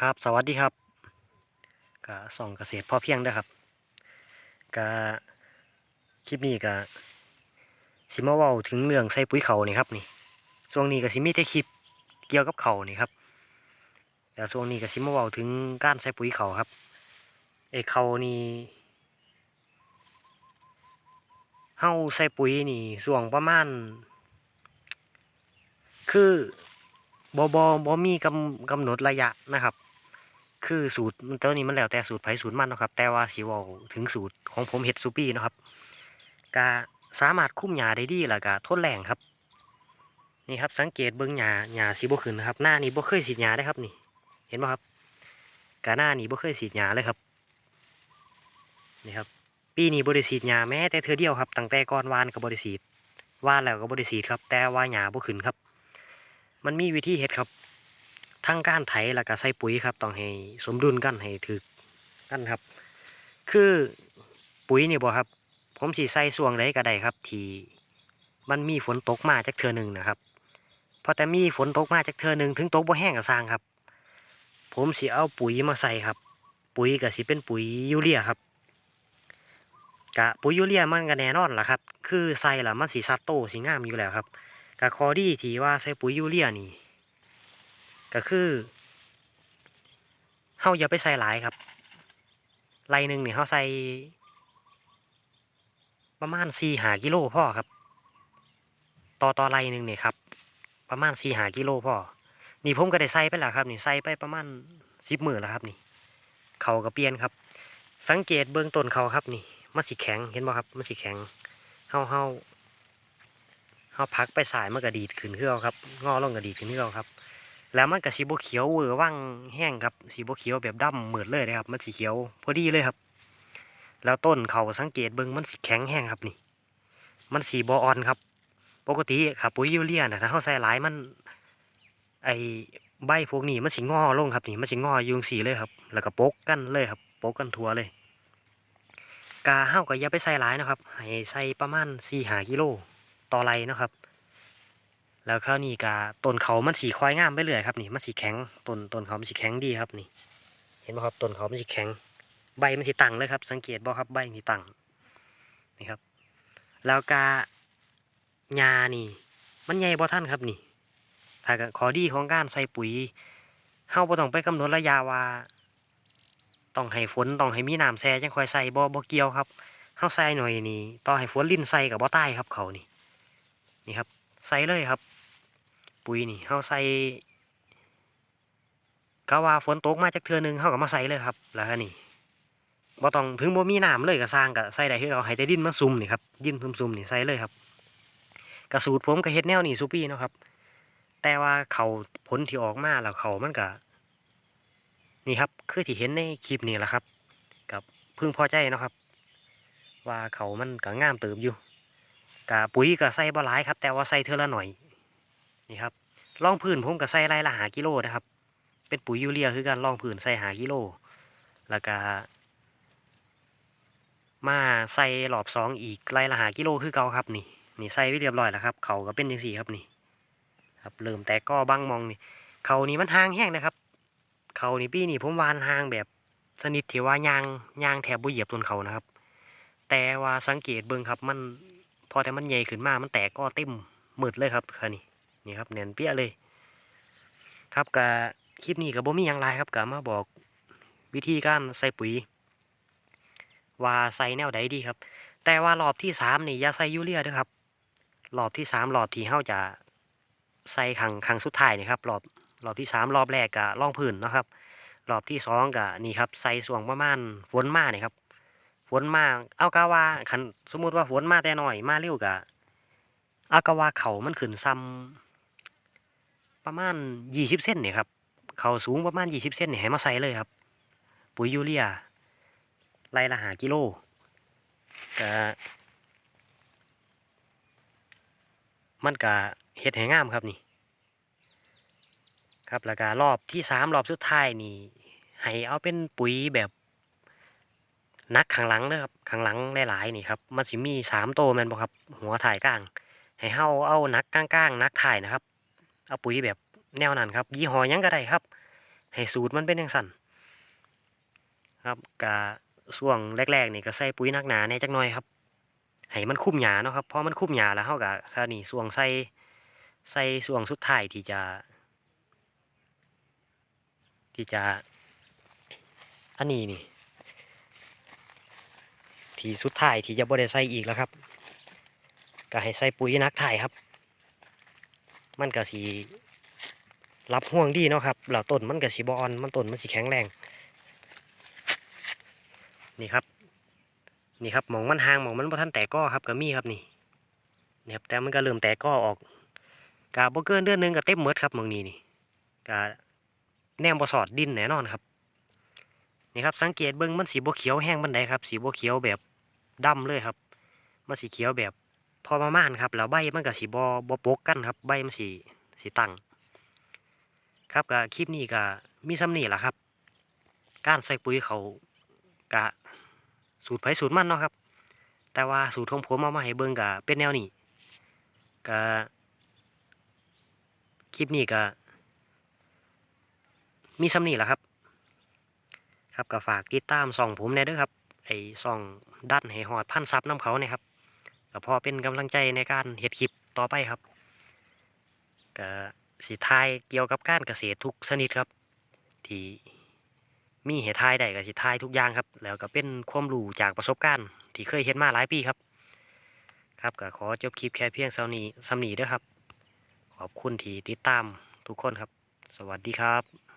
ครับสวัสดีครับก็ส่องเกษตรพอเพียงเด้ครับก็คลิปนี้ก็สิมาว้าถึงเรื่องใส่ปุ๋ยเขานี่ครับนี่ช่วงนี้ก็สิมีแต่คลิปเกี่ยวกับเขานี่ครับแต่ช่วงนี้ก็สิมาว้าถึงการใส่ปุ๋ยเขาครับไอเขานี่เฮาใส่ปุ๋ยนี่ช่วงประมาณ คือบ่บ่บ่มีกำกำหนดระยะนะครับ คือสูตรมันตัวนี้มันแล้วแต่สูตรไผสูตรมันนะครับ แต่ว่าสิเว้าถึงสูตรของผมเฮ็ดซุปี้นะครับก็สามารถคุ้มหญ้าได้ดีแล้วก็ทนแรงครับ นี่ครับสังเกตเบิ่งหญ้าหญ้าสิบ่ขึ้นนะครับ หน้านี่บ่เคยฉีดหญ้าได้ครับนี่ เห็นบ่ครับกะหน้านี่บ่เคยฉีดหญ้าเลยครับนี่ครับปีนี้บ่ได้ฉีดหญ้าแม้แต่เทื่อเดียวครับตั้งแต่ก่อนวานก็บ่ได้ฉีดหวานแล้วก็บ่ได้ฉีดครับ แต่ว่าหญ้าบ่ขึ้นครับ มันมีวิธีเฮ็ดครับ ทั้งการไถแล้วก็ใส่ปุ๋ยครับต้องให้สมดุลกันให้ถูกกันครับ คือปุ๋ยนี่บ่ครับ ผมสิใส่ช่วงใดก็ได้ครับ ที่มันมีฝนตกมาจักเทือหนึ่งนะครับพอแต่มีฝนตกมาจักเทือหนึ่งถึงตกบ่แห้งก็สร้างครับ ผมสิเอาปุ๋ยมาใส่ครับ ปุ๋ยก็สิเป็นปุ๋ยยูเรียครับกะปุ๋ยยูเรียมันก็แน่นอนล่ะครับ คือใส่ล้วมันสิซัดโตสิงามอยู่แล้วครับกะข้อดีที่ว่าใส่ปุ๋ยยูเรียนี่ ก็คือเฮาอย่าไปใส่หลายครับไรหนึ่งเนี่ยเฮาใส่ประมาณสี่หากิโลพ่อครับ ต่อต่อไรหนึ่งเนี่ยครับ ประมาณสี่หากิโลพ่อ นี่ผมก็ได้ใส่ไปแล้วครับ นี่ใส่ไปประมาณสิบหมือแล้วครับนี่ เขาก็เปลี่ยนครับ สังเกตเบื้องต้นเขาครับนี่มันสีแข็งเห็นบ่ครับมันสีแข็งเฮาเฮาเฮาพักไปสายมันก็ดีดขึ้นคือเอาครับ งอลงก็ดีดขึ้นคือเอาครับ แล้วมันก็สีบเขียวเวอร์ว่างแห้งครับสีบเขียวแบบดำเหมือดเลยนะครับ มันสีเขียวพอดีเลยครับ แล้วต้นเขาสังเกตเบิ่งมันสีแข็งแห้งครับนี่ มันสีบออ่อนครับ ปกติครับปุ๋ยยูเรียนะถ้าเขาใส่หลายมัน ไอใบพวกนี้มันสีงอลงครับนี่มันสีงออยุงสีเลยครับ แล้วก็ปกกันเลยครับปกกันทั่วเลย กาเฮาก็อย่าไปใส่หลายนะครับให้ใส่ประมาณสี่หากิโลต่อไรนะครับ แล้วคราวนี้กาต้นเขามันสีควายงามไปเรื่อยครับนี่มันสีแข็งต้นต้นเขามันสีแข็งดีครับนี่ เห็นไหมครับต้นเขามันสีแข็ง ใบมันสีตังเลยครับ สังเกตบ่ครับใบมีตังนี่ครับ แล้วกาหญ้านี่ มันใหญ่บ่ท่านครับนี่ ถ้าก็ขอดีของการใส่ปุ๋ยเฮาบ่ต้องไปกำหนดระยะว่าต้องให้ฝนต้องให้มีน้ำแซ่จังค่อยใส่บ่บ่เกี่ยวครับเฮาใส่หน่อยนี่ต่อให้ฝนลิ้นใส่ก็บ่ตายครับเขานี่ นี่ครับใส่เลยครับ ปุ๋ยนี่เฮาใส่ก็ว่าฝนตกมาจากเทือหนึงเฮาก็มาใส่เลยครับ แล้วนี่บ่ต้องถึงบ่มีน้ำเลยก็สร้างก็ใส่ได้คือเอาให้แต่ดินมาซุ่มนี่ครับดินซุ่มๆนี่ใส่เลยครับกระสูตรผมก็เฮ็ดแนวนี้ซุปีเนาะครับ แต่ว่าเขาผลที่ออกมาแล้วเขามันก็นี่ครับคือที่เห็นในคลิปนี่แหละครับ กับพึ่งพอใจเนาะครับ ว่าเขามันก็งามเติบอยู่กะปุ๋ยก็ใส่บ่หลายครับ แต่ว่าใส่เท่าละหน่อย นี่ครับร่องพื้นผมก็ใส่ไรละหากิโลนะครับ เป็นปุ๋ยยูเรียคือการร่องพื้นใส่หากิโล แล้วก็มาใส่รอบสองอีกไรละหากิโลคือเก่าครับนี่นี่ใส่ไว้เรียบร้อยแล้วครับเขาก็เป็นจังสี่ครับนี่ครับเริ่มแต่ก็บังมองนี่เขานี่มันห่างแห้งนะครับ เขานี่ปีนี่ผมวานห่างแบบสนิทที่ว่ายางยางแถบบุเหยียบต้นเขานะครับ แต่ว่าสังเกตเบิ่งครับมันพอแต่มันใหญ่ขึ้นมามันแตกก็เต็มหมืดเลยครับค่ะนี่ นี่ครับแน่นเปี้ยเลย ครับกะคลิปนี้กับบ่มีหยังไรครับกะมาบอกวิธีการใส่ปุ๋ย ว่าใส่แนวใดดีครับ แต่ว่ารอบที่สามนี่อย่าใส่ยูเรียด้วยครับรอบที่สามรอบที่เฮาจะใส่ขังขังสุดท้ายนี่ครับรอบรอบที่สามรอบแรกกะล่องพื้นนะครับรอบที่สองกะนี่ครับใส่ส่วงประมาณฝนมาเนี่ยครับฝนมาเอากะว่าคันสมมุติว่าฝนมาแต่น้อยมาเร็วกะเอากะว่าเขามันขึ้นซ้ำ ประมาณยี่สิบเซนเนี่ยครับเขาสูงประมาณยี่สิบเซนเนี่ยให้มาใส่เลยครับ ปุ๋ยยูเรียไล่ละหากิโลกะมันกะเฮ็ดให้งามครับนี่ ครับแล้วก็รอบที่สามรอบสุดท้ายนี่ให้เอาเป็นปุ๋ยแบบนักข้างหลังเด้อครับข้างหลังหลายๆนี่ครับมันสิมีสามโตวแม่นบ่ครับ หัวถ่ายกลาง ให้เฮาเอานักกลางๆนักถ่ายนะครับ เอาปุ๋ยแบบแนวนั้นครับ ยี่ห้อยังก็ได้ครับ ให้สูตรมันเป็นจังซั่นครับก็ช่วงแรกๆนี่ก็ใส่ปุ๋ยนักหนาแน่จักหน่อยครับให้มันคุ้มหญ้าเนาะครับพอมันคุ้มหญ้าแล้วเฮาก็คราวนี้ช่วงใส่ใส่ช่วงสุดท้ายที่จะ ที่จะ อันนี้นี่ ที่สุดท้ายที่จะบ่ได้ใส่อีกแล้วครับก็ให้ใส่ปุ๋ยนักถ่ายครับ มันก็สิรับห่วงดีเนาะครับแล้วต้นมันก็สิบ่อ่อนมันต้นมันสิแข็งแรง นี่ครับ นี่ครับหมองมันห่างหมองมันบ่ทันแตกก้อครับก็มีครับนี่นี่ครับแต่มันก็เริ่มแตกก้อออกกะบ่เกินเดือนหนึงก็เต็มหมดครับมองนี้นี่กะแนมบ่สอดดินแน่นอนครับนี่ครับสังเกตเบิ่งมันสีบ่เขียวแห้งบันไดครับสีบ่เขียวแบบดำเลยครับ มันสีเขียวแบบ พอประมาณครับแล้วใบมันก็สีบ่บ่ปกกันครับ ใบมันสีสีตั้งครับก็คลิปนี้ก็มีซ้ำนี่แหละครับ การใส่ปุ๋ยเขากะสูตรไผสูตรมันเนาะครับ แต่ว่าสูตรของผมเอามาให้เบิ่งก็เป็นแนวนี้ก็คลิปนี้ก็มีซ้ำนี่แหละครับ ครับก็ฝากติดตามส่องผมแหน่เด้วยครับ ไอ้ส่องดันให้หอดพันซับน้ำเขาเนี่ยครับ ก็พอเป็นกำลังใจในการเฮ็ดคลิปต่อไปครับก็สิทายเกี่ยวกับการเกษตรทุกชนิดครับ ที่มีเหตุทายได้ก็สิทายทุกอย่างครับ แล้วก็เป็นความรู้จากประสบการณ์ ที่เคยเฮ็ดมาหลายปีครับ ครับก็ขอจบคลิปแค่เพียงเท่านี้สำนีด้อครับ ขอบคุณที่ติดตามทุกคนครับ สวัสดีครับ